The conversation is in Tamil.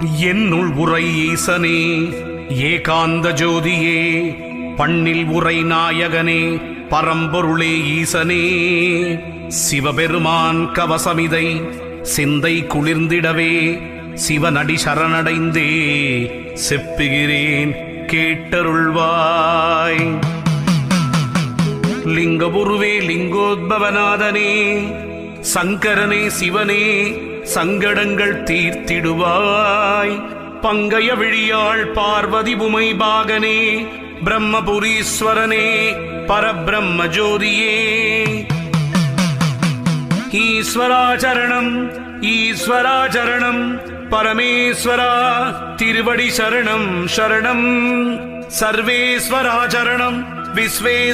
என்னுள் உரை ஈசனே ஏகாந்த ஜோதியே பண்ணில் உரை நாயகனே பரம்பொருளே ஈசனே. சிவபெருமான் கவசமிதை சிந்தை குளிர்ந்திடவே சிவனடி சரணடைந்தே செப்புகிறேன் கேட்டருள்வாய். லிங்கபுருவே லிங்கோத்பவநாதனே சங்கரனே சிவனே சங்கடங்கள் தீர்த்திடுவாய். பங்கய விழியாள் பார்வதி உமை பாகனே பிரம்மபுரீஸ்வரனே பரபிரம்ம ஜோதியே ஈஸ்வராச்சரணம் ஈஸ்வராச்சரணம் பரமேஸ்வரா திருவடி சரணம் சரணம். சர்வேஸ்வராச்சரணம் விஸ்வே